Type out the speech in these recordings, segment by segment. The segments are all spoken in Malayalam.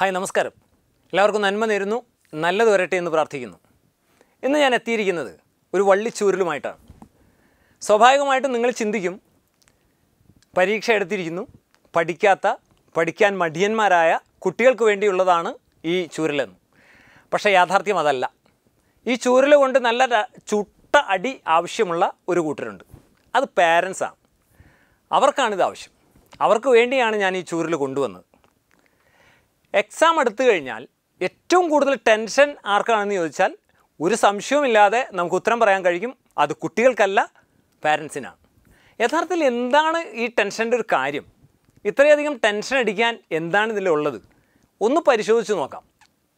ഹായ് നമസ്കാരം. എല്ലാവർക്കും നന്മ നേരുന്നു. നല്ലത് വരട്ടെ എന്ന് പ്രാർത്ഥിക്കുന്നു. ഇന്ന് ഞാൻ എത്തിയിരിക്കുന്നത് ഒരു വള്ളിച്ചൂരലുമായിട്ടാണ്. സ്വാഭാവികമായിട്ടും നിങ്ങൾ ചിന്തിക്കും പരീക്ഷ എടുത്തിരിക്കുന്നു പഠിക്കാത്ത പഠിക്കാൻ മടിയന്മാരായ കുട്ടികൾക്ക് വേണ്ടിയുള്ളതാണ് ഈ ചൂരലെന്ന്. പക്ഷേ യാഥാർത്ഥ്യം അതല്ല. ഈ ചൂരൽ കൊണ്ട് നല്ല ചുട്ട അടി ആവശ്യമുള്ള ഒരു കൂട്ടരുണ്ട്. അത് പാരൻസാണ് അവർക്കാണിത് ആവശ്യം അവർക്ക് വേണ്ടിയാണ് ഞാൻ ഈ ചൂരൽ കൊണ്ടുവന്നത്. എക്സാം എടുത്തു കഴിഞ്ഞാൽ ഏറ്റവും കൂടുതൽ ടെൻഷൻ ആർക്കാണെന്ന് ചോദിച്ചാൽ ഒരു സംശയവുമില്ലാതെ നമുക്ക് ഉത്തരം പറയാൻ കഴിയും. അത് കുട്ടികൾക്കല്ല പാരൻസിനാണ് യഥാർത്ഥത്തിൽ എന്താണ് ഈ ടെൻഷന്റെ ഒരു കാര്യം? ഇത്രയധികം ടെൻഷൻ അടിക്കാൻ എന്താണ് ഇതിലുള്ളത് ഒന്ന് പരിശോധിച്ച് നോക്കാം.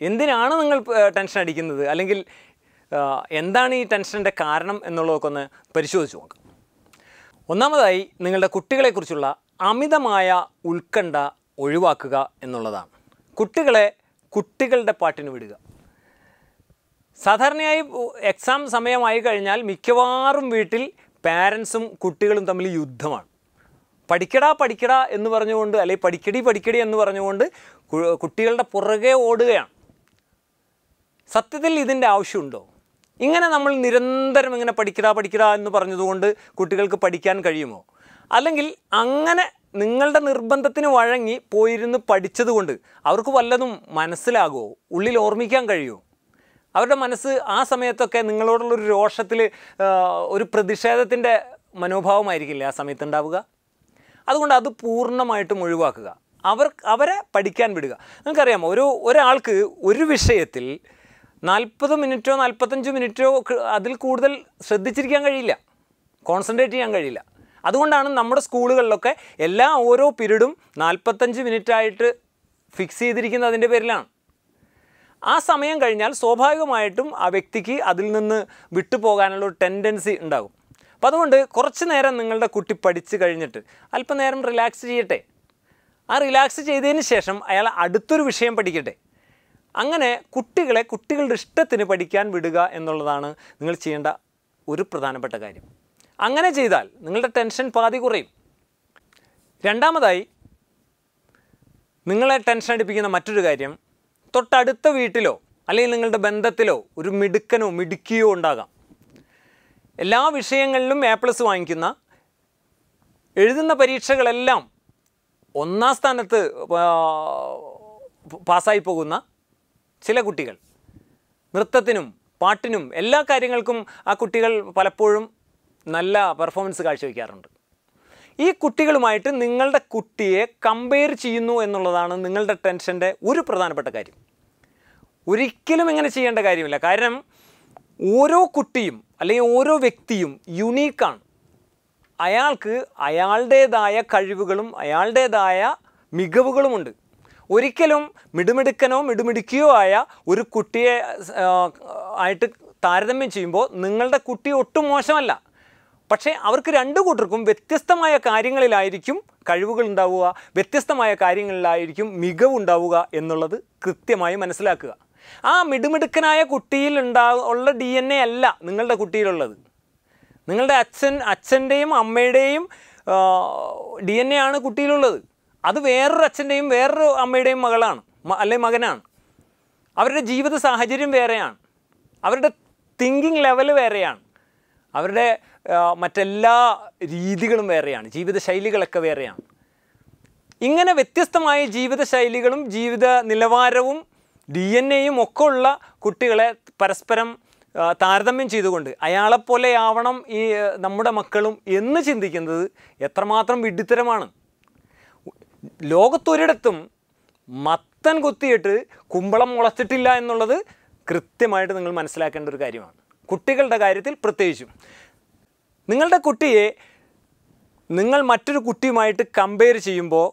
എന്തിനാണ് നിങ്ങൾ ടെൻഷൻ അടിക്കുന്നത്? അല്ലെങ്കിൽ എന്താണ് ഈ ടെൻഷന്റെ കാരണം എന്നുള്ളതൊക്കെ ഒന്ന് പരിശോധിച്ച് നോക്കാം. ഒന്നാമതായി നിങ്ങളുടെ കുട്ടികളെക്കുറിച്ചുള്ള അമിതമായ ഉത്കണ്ഠ ഒഴിവാക്കുക എന്നുള്ളതാണ്. കുട്ടികളെ കുട്ടികളുടെ പാട്ടിന് വിടുക. സാധാരണയായി എക്സാം സമയമായി കഴിഞ്ഞാൽ മിക്കവാറും വീട്ടിൽ പാരൻസും കുട്ടികളും തമ്മിൽ യുദ്ധമാണ്. പഠിക്കടാ പഠിക്കടാ എന്ന് പറഞ്ഞുകൊണ്ട് അല്ലെങ്കിൽ പഠിക്കടി പഠിക്കടി എന്ന് പറഞ്ഞുകൊണ്ട് കുട്ടികളുടെ പുറകെ ഓടുകയാണ്. സത്യത്തിൽ ഇതിന്റെ ആവശ്യമുണ്ടോ? ഇങ്ങനെ നമ്മൾ നിരന്തരം ഇങ്ങനെ പഠിക്കടാ പഠിക്കടാ എന്ന് പറഞ്ഞതുകൊണ്ട് കുട്ടികൾക്ക് പഠിക്കാൻ കഴിയുമോ? അല്ലെങ്കിൽ അങ്ങനെ നിങ്ങളുടെ നിർബന്ധത്തിന് വഴങ്ങി പോയിരുന്ന് പഠിച്ചതുകൊണ്ട് അവർക്ക് വല്ലതും മനസ്സിലാകുമോ ഉള്ളിൽ ഓർമ്മിക്കാൻ കഴിയുമോ? അവരുടെ മനസ്സ് ആ സമയത്തൊക്കെ നിങ്ങളോടുള്ളൊരു രോഷത്തിൽ ഒരു പ്രതിഷേധത്തിന്റെ മനോഭാവമായിരിക്കില്ലേ ആ സമയത്ത് ഉണ്ടാവുക അതുകൊണ്ട് അത് പൂർണമായിട്ടും ഒഴിവാക്കുക. അവർ അവരെ പഠിക്കാൻ വിടുക. നിങ്ങൾക്കറിയാമോ? ഒരു ഒരാൾക്ക് ഒരു വിഷയത്തിൽ നാൽപ്പത് മിനിറ്റോ നാൽപ്പത്തഞ്ച് മിനിറ്റോ അതിൽ കൂടുതൽ ശ്രദ്ധിച്ചിരിക്കാൻ കഴിയില്ല. കോൺസെൻട്രേറ്റ് ചെയ്യാൻ കഴിയില്ല. അതുകൊണ്ടാണ് നമ്മുടെ സ്കൂളുകളിലൊക്കെ എല്ലാ ഓരോ പീരീഡും നാൽപ്പത്തഞ്ച് മിനിറ്റായിട്ട് ഫിക്സ് ചെയ്തിരിക്കുന്നത് അതിന്റെ പേരിലാണ്. ആ സമയം കഴിഞ്ഞാൽ സ്വാഭാവികമായിട്ടും ആ വ്യക്തിക്ക് അതിൽ നിന്ന് വിട്ടുപോകാനുള്ള ഒരു ടെൻഡൻസി ഉണ്ടാകും. അപ്പം അതുകൊണ്ട് കുറച്ച് നേരം നിങ്ങളുടെ കുട്ടി പഠിച്ച് കഴിഞ്ഞിട്ട് അല്പനേരം റിലാക്സ് ചെയ്യട്ടെ. ആ റിലാക്സ് ചെയ്തതിന് ശേഷം അയാൾ അടുത്തൊരു വിഷയം പഠിക്കട്ടെ. അങ്ങനെ കുട്ടികളെ കുട്ടികളുടെ ഇഷ്ടത്തിന് പഠിക്കാൻ വിടുക എന്നുള്ളതാണ് നിങ്ങൾ ചെയ്യേണ്ട ഒരു പ്രധാനപ്പെട്ട കാര്യം. അങ്ങനെ ചെയ്താൽ നിങ്ങളുടെ ടെൻഷൻ പാതി കുറയും. രണ്ടാമതായി നിങ്ങളെ ടെൻഷൻ അടിപ്പിക്കുന്ന മറ്റൊരു കാര്യം തൊട്ടടുത്ത വീട്ടിലോ അല്ലെങ്കിൽ നിങ്ങളുടെ ബന്ധത്തിലോ ഒരു മിടുക്കനോ മിടുക്കിയോ ഉണ്ടാകാം. എല്ലാ വിഷയങ്ങളിലും എ പ്ലസ് വാങ്ങിക്കുന്ന എഴുതുന്ന പരീക്ഷകളെല്ലാം ഒന്നാം സ്ഥാനത്ത് പാസ്സായി പോകുന്ന ചില കുട്ടികൾ. നൃത്തത്തിനും പാട്ടിനും എല്ലാ കാര്യങ്ങൾക്കും ആ കുട്ടികൾ പലപ്പോഴും നല്ല പെർഫോമൻസ് കാഴ്ചവെക്കാറുണ്ട് ഈ കുട്ടികളുമായിട്ട് നിങ്ങളുടെ കുട്ടിയെ കമ്പയർ ചെയ്യുന്നു എന്നുള്ളതാണ് നിങ്ങളുടെ ടെൻഷന്റെ ഒരു പ്രധാനപ്പെട്ട കാര്യം. ഒരിക്കലും ഇങ്ങനെ ചെയ്യേണ്ട കാര്യമില്ല. കാരണം ഓരോ കുട്ടിയും അല്ലെങ്കിൽ ഓരോ വ്യക്തിയും യുണീക്കാണ് അയാൾക്ക് അയാളുടേതായ കഴിവുകളും അയാളുടേതായ മികവുകളുമുണ്ട്. ഒരിക്കലും മിടുമിടുക്കനോ മിടുമിടുക്കിയോ ആയ ഒരു കുട്ടിയെ ആയിട്ട് താരതമ്യം ചെയ്യുമ്പോൾ നിങ്ങളുടെ കുട്ടി ഒട്ടും മോശമല്ല. പക്ഷേ അവർക്ക് രണ്ട് കൂട്ടർക്കും വ്യത്യസ്തമായ കാര്യങ്ങളിലായിരിക്കും കഴിവുകൾ ഉണ്ടാവുക വ്യത്യസ്തമായ കാര്യങ്ങളിലായിരിക്കും മികവുണ്ടാവുക എന്നുള്ളത് കൃത്യമായി മനസ്സിലാക്കുക. ആ മിടുമിടുക്കനായ കുട്ടിയിൽ ഉണ്ടാ ഉള്ള ഡി എൻ എ അല്ല നിങ്ങളുടെ കുട്ടിയിലുള്ളത്. നിങ്ങളുടെ അച്ഛൻ അച്ഛന്റെയും അമ്മയുടെയും ഡി എൻ എ ആണ് കുട്ടിയിലുള്ളത്. അത് വേറൊരു അച്ഛന്റെയും വേറൊരു അമ്മയുടെയും മകളാണ് അല്ലെ മകനാണ്. അവരുടെ ജീവിത സാഹചര്യം വേറെയാണ്. അവരുടെ തിങ്കിങ് ലെവൽ വേറെയാണ്. അവരുടെ മറ്റെല്ലാ രീതികളും വേറെയാണ്. ജീവിത ശൈലികളൊക്കെ വേറെയാണ്. ഇങ്ങനെ വ്യത്യസ്തമായ ജീവിത ശൈലികളും ജീവിത നിലവാരവും ഡി എൻ എയും ഒക്കെ ഉള്ള കുട്ടികളെ പരസ്പരം താരതമ്യം ചെയ്തുകൊണ്ട് അയാളെപ്പോലെയാവണം ഈ നമ്മുടെ മക്കളും എന്ന് ചിന്തിക്കുന്നത് എത്രമാത്രം വിഡ്ഢിത്തരമാണ്. ലോകത്തൊരിടത്തും മത്തൻ കുത്തിയിട്ട് കുമ്പളം മുളച്ചിട്ടില്ല എന്നുള്ളത് കൃത്യമായിട്ട് നിങ്ങൾ മനസ്സിലാക്കേണ്ട ഒരു കാര്യമാണ്. കുട്ടികളുടെ കാര്യത്തിൽ പ്രത്യേകിച്ചും. നിങ്ങളുടെ കുട്ടിയെ നിങ്ങൾ മറ്റൊരു കുട്ടിയുമായിട്ട് കമ്പയർ ചെയ്യുമ്പോൾ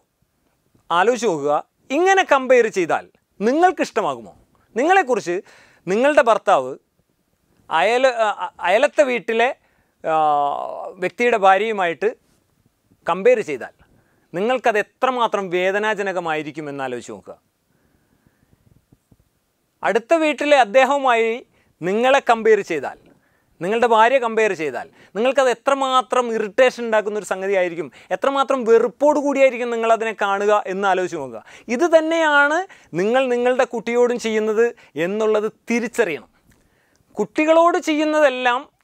ആലോചിച്ച് നോക്കുക. ഇങ്ങനെ കമ്പയർ ചെയ്താൽ നിങ്ങൾക്ക് ഇഷ്ടമാകുമോ? നിങ്ങളെക്കുറിച്ച് നിങ്ങളുടെ ഭർത്താവ് അയല അയലത്തെ വീട്ടിലെ വ്യക്തിയുടെ ഭാര്യയുമായിട്ട് കമ്പയർ ചെയ്താൽ നിങ്ങൾക്കത് എത്രമാത്രം വേദനാജനകമായിരിക്കും എന്ന് ആലോചിച്ച് നോക്കുക. അടുത്ത വീട്ടിലെ അദ്ദേഹവുമായി നിങ്ങളെ കമ്പയർ ചെയ്താൽ നിങ്ങളുടെ ഭാര്യ കമ്പയർ ചെയ്താൽ നിങ്ങൾക്കത് എത്രമാത്രം ഇറിറ്റേഷൻ ഉണ്ടാക്കുന്ന ഒരു സംഗതി ആയിരിക്കും എത്രമാത്രം വെറുപ്പോട് കൂടിയായിരിക്കും നിങ്ങളതിനെ കാണുക എന്ന് ആലോചിച്ച് നോക്കുക. ഇത് തന്നെയാണ് നിങ്ങൾ നിങ്ങളുടെ കുട്ടിയോടും ചെയ്യുന്നത് എന്നുള്ളത് തിരിച്ചറിയണം. കുട്ടികളോട് ചെയ്യുന്നതെല്ലാം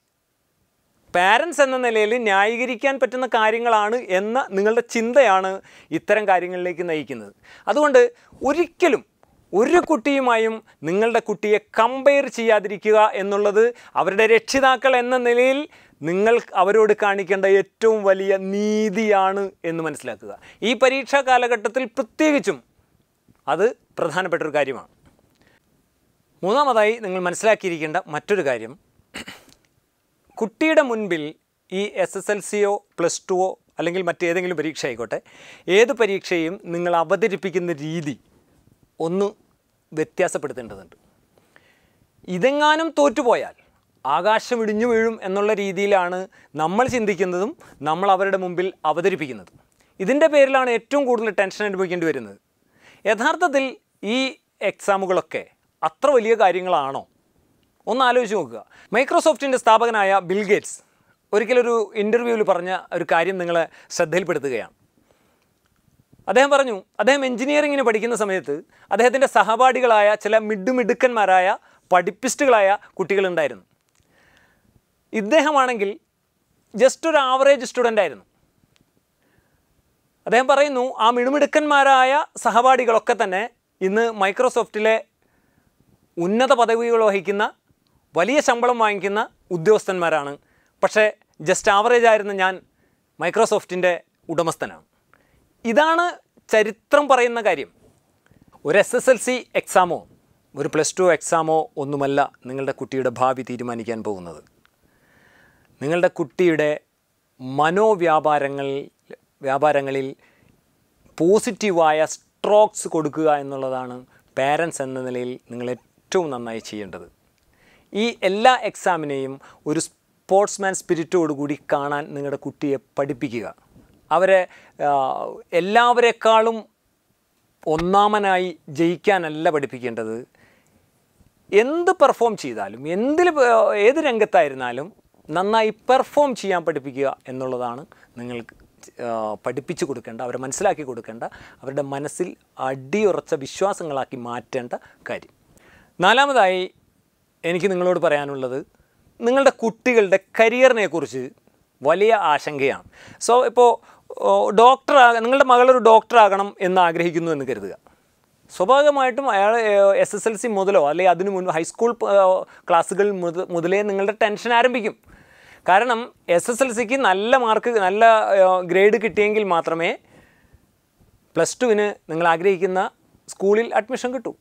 പാരൻസ് എന്ന നിലയിൽ ന്യായീകരിക്കാൻ പറ്റുന്ന കാര്യങ്ങളാണ് എന്ന നിങ്ങളുടെ ചിന്തയാണ് ഇത്തരം കാര്യങ്ങളിലേക്ക് നയിക്കുന്നത്. അതുകൊണ്ട് ഒരിക്കലും ഒരു കുട്ടിയുമായും നിങ്ങളുടെ കുട്ടിയെ കമ്പയർ ചെയ്യാതിരിക്കുക എന്നുള്ളത് അവരുടെ രക്ഷിതാക്കൾ എന്ന നിലയിൽ നിങ്ങൾ അവരോട് കാണിക്കേണ്ട ഏറ്റവും വലിയ നീതിയാണ് എന്ന് മനസ്സിലാക്കുക. ഈ പരീക്ഷാ കാലഘട്ടത്തിൽ പ്രത്യേകിച്ചും അത് പ്രധാനപ്പെട്ട ഒരു കാര്യമാണ്. മൂന്നാമതായി നിങ്ങൾ മനസ്സിലാക്കിയിരിക്കേണ്ട മറ്റൊരു കാര്യം കുട്ടിയുടെ മുൻപിൽ ഈ എസ് എസ് എൽ സിയോ പ്ലസ് ടുവോ അല്ലെങ്കിൽ മറ്റേതെങ്കിലും പരീക്ഷ ആയിക്കോട്ടെ ഏത് പരീക്ഷയും നിങ്ങൾ അവതരിപ്പിക്കുന്ന രീതി ഒന്ന് വ്യത്യാസപ്പെടുത്തേണ്ടതുണ്ട്. ഇതെങ്ങാനും തോറ്റുപോയാൽ ആകാശം ഇടിഞ്ഞു വീഴും എന്നുള്ള രീതിയിലാണ് നമ്മൾ ചിന്തിക്കുന്നതും നമ്മൾ അവരുടെ മുമ്പിൽ അവതരിപ്പിക്കുന്നതും. ഇതിന്റെ പേരിലാണ് ഏറ്റവും കൂടുതൽ ടെൻഷൻ അനുഭവിക്കേണ്ടി വരുന്നത്. യഥാർത്ഥത്തിൽ ഈ എക്സാമുകളൊക്കെ അത്ര വലിയ കാര്യങ്ങളാണോ? ഒന്ന് ആലോചിച്ച് നോക്കുക. മൈക്രോസോഫ്റ്റിന്റെ സ്ഥാപകനായ ബിൽ ഗേറ്റ്സ് ഒരിക്കലൊരു ഇന്റർവ്യൂവിൽ പറഞ്ഞ ഒരു കാര്യം നിങ്ങളെ ശ്രദ്ധയിൽപ്പെടുത്തുകയാണ്. അദ്ദേഹം പറഞ്ഞു അദ്ദേഹം എഞ്ചിനീയറിങ്ങിന് പഠിക്കുന്ന സമയത്ത് അദ്ദേഹത്തിന്റെ സഹപാഠികളായ ചില മിഡുമിടുക്കന്മാരായ പഠിപ്പിസ്റ്റുകളായ കുട്ടികളുണ്ടായിരുന്നു. ഇദ്ദേഹമാണെങ്കിൽ ജസ്റ്റ് ഒരു ആവറേജ് സ്റ്റുഡന്റ് ആയിരുന്നു. അദ്ദേഹം പറയുന്നു ആ മിടുമിടുക്കന്മാരായ സഹപാഠികളൊക്കെ തന്നെ ഇന്ന് മൈക്രോസോഫ്റ്റിലെ ഉന്നത പദവികൾ വഹിക്കുന്ന വലിയ ശമ്പളം വാങ്ങിക്കുന്ന ഉദ്യോഗസ്ഥന്മാരാണ്. പക്ഷേ ജസ്റ്റ് ആവറേജ് ആയിരുന്ന ഞാൻ മൈക്രോസോഫ്റ്റിന്റെ ഉടമസ്ഥനാണ്. ഇതാണ് ചരിത്രം പറയുന്ന കാര്യം. ഒരു എസ് എസ് എൽ സി എക്സാമോ ഒരു പ്ലസ് ടു എക്സാമോ ഒന്നുമല്ല നിങ്ങളുടെ കുട്ടിയുടെ ഭാവി തീരുമാനിക്കാൻ പോകുന്നത്. നിങ്ങളുടെ കുട്ടിയുടെ മനോവ്യാപാരങ്ങൾ വ്യാപാരങ്ങളിൽ പോസിറ്റീവായ സ്ട്രോക്സ് കൊടുക്കുക എന്നുള്ളതാണ് പാരൻസ് എന്ന നിലയിൽ നിങ്ങൾ ഏറ്റവും നന്നായി ചെയ്യേണ്ടത്. ഈ എല്ലാ എക്സാമിനെയും ഒരു സ്പോർട്സ്മാൻ സ്പിരിറ്റോടുകൂടി കാണാൻ നിങ്ങളുടെ കുട്ടിയെ പഠിപ്പിക്കുക. അവരെ എല്ലാവരെക്കാളും ഒന്നാമനായി ജയിക്കാനല്ല പഠിപ്പിക്കേണ്ടത്. എന്ത് പെർഫോം ചെയ്താലും എന്തിൽ ഏത് രംഗത്തായിരുന്നാലും നന്നായി പെർഫോം ചെയ്യാൻ പഠിപ്പിക്കുക എന്നുള്ളതാണ് നിങ്ങൾക്ക് പഠിപ്പിച്ചു കൊടുക്കേണ്ട അവരെ മനസ്സിലാക്കി കൊടുക്കേണ്ട അവരുടെ മനസ്സിൽ അടിയുറച്ച വിശ്വാസങ്ങളാക്കി മാറ്റേണ്ട കാര്യം. നാലാമതായി എനിക്ക് നിങ്ങളോട് പറയാനുള്ളത് നിങ്ങളുടെ കുട്ടികളുടെ കരിയറിനെ കുറിച്ച് വലിയ ആശങ്കയാണ്. സോ ഇപ്പോൾ ഡോക്ടർ നിങ്ങളുടെ മകളൊരു ഡോക്ടറാകണം എന്ന് ആഗ്രഹിക്കുന്നു എന്ന് കരുതുക. സ്വാഭാവികമായിട്ടും അയാൾ എസ് എസ് എൽ സി മുതലോ അല്ലെങ്കിൽ അതിനു മുൻപ് ഹൈസ്കൂൾ ക്ലാസ്സുകൾ മുത മുതലേ നിങ്ങളുടെ ടെൻഷൻ ആരംഭിക്കും. കാരണം എസ് എസ് എൽ സിക്ക് നല്ല മാർക്ക് നല്ല ഗ്രേഡ് കിട്ടിയെങ്കിൽ മാത്രമേ പ്ലസ് ടുവിന് നിങ്ങൾ ആഗ്രഹിക്കുന്ന സ്കൂളിൽ അഡ്മിഷൻ കിട്ടൂ.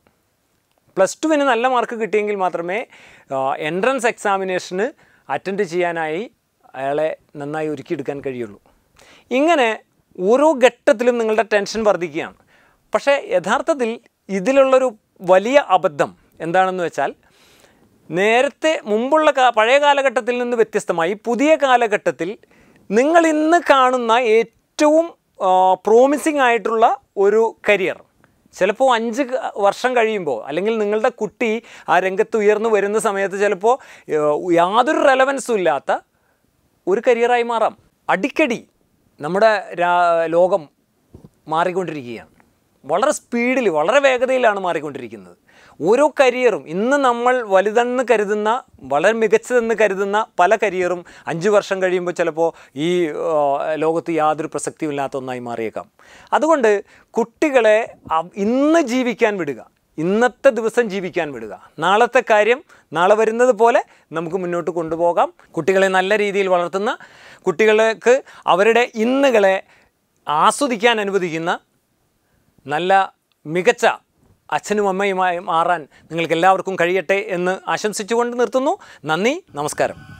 പ്ലസ് ടുവിന് നല്ല മാർക്ക് കിട്ടിയെങ്കിൽ മാത്രമേ എൻട്രൻസ് എക്സാമിനേഷന് അറ്റൻഡ് ചെയ്യാനായി അയാളെ നന്നായി ഒരുക്കിയെടുക്കാൻ കഴിയുള്ളൂ. ഇങ്ങനെ ഓരോ ഘട്ടത്തിലും നിങ്ങളുടെ ടെൻഷൻ വർദ്ധിക്കുകയാണ്. പക്ഷേ യഥാർത്ഥത്തിൽ ഇതിലുള്ളൊരു വലിയ അബദ്ധം എന്താണെന്ന് വെച്ചാൽ നേരത്തെ മുമ്പുള്ള പഴയ കാലഘട്ടത്തിൽ നിന്ന് വ്യത്യസ്തമായി പുതിയ കാലഘട്ടത്തിൽ നിങ്ങൾ ഇന്ന് കാണുന്ന ഏറ്റവും പ്രോമിസിംഗ് ആയിട്ടുള്ള ഒരു കരിയർ ചിലപ്പോൾ അഞ്ച് വർഷം കഴിയുമ്പോൾ അല്ലെങ്കിൽ നിങ്ങളുടെ കുട്ടി ആ രംഗത്ത് ഉയർന്നു വരുന്ന സമയത്ത് ചിലപ്പോൾ യാതൊരു റെലവൻസും ഇല്ലാത്ത ഒരു കരിയറായി മാറാം. അടിക്കടി നമ്മുടെ ലോകം മാറിക്കൊണ്ടിരിക്കുകയാണ്. വളരെ സ്പീഡിൽ വളരെ വേഗതയിലാണ് മാറിക്കൊണ്ടിരിക്കുന്നത്. ഓരോ കരിയറും ഇന്ന് നമ്മൾ വലുതെന്ന് കരുതുന്ന വളരെ മികച്ചതെന്ന് കരുതുന്ന പല കരിയറും അഞ്ച് വർഷം കഴിയുമ്പോൾ ചിലപ്പോൾ ഈ ലോകത്ത് യാതൊരു പ്രസക്തിയുമില്ലാത്ത ഒന്നായി മാറിയേക്കാം. അതുകൊണ്ട് കുട്ടികളെ ഇന്ന് ജീവിക്കാൻ വിടുക ഇന്നത്തെ ദിവസം ജീവിക്കാൻ വിടുക. നാളത്തെ കാര്യം നാളെ വരുന്നത് പോലെ നമുക്ക് മുന്നോട്ട് കൊണ്ടുപോകാം. കുട്ടികളെ നല്ല രീതിയിൽ വളർത്തുന്ന കുട്ടികൾക്ക് അവരുടെ ഇന്നുകളെ ആസ്വദിക്കാൻ അനുവദിക്കുന്ന നല്ല മികച്ച അച്ഛനും അമ്മയുമായി മാറാൻ നിങ്ങൾക്ക് എല്ലാവർക്കും കഴിയട്ടെ എന്ന് ആശംസിച്ചുകൊണ്ട് നിർത്തുന്നു. നന്ദി നമസ്കാരം.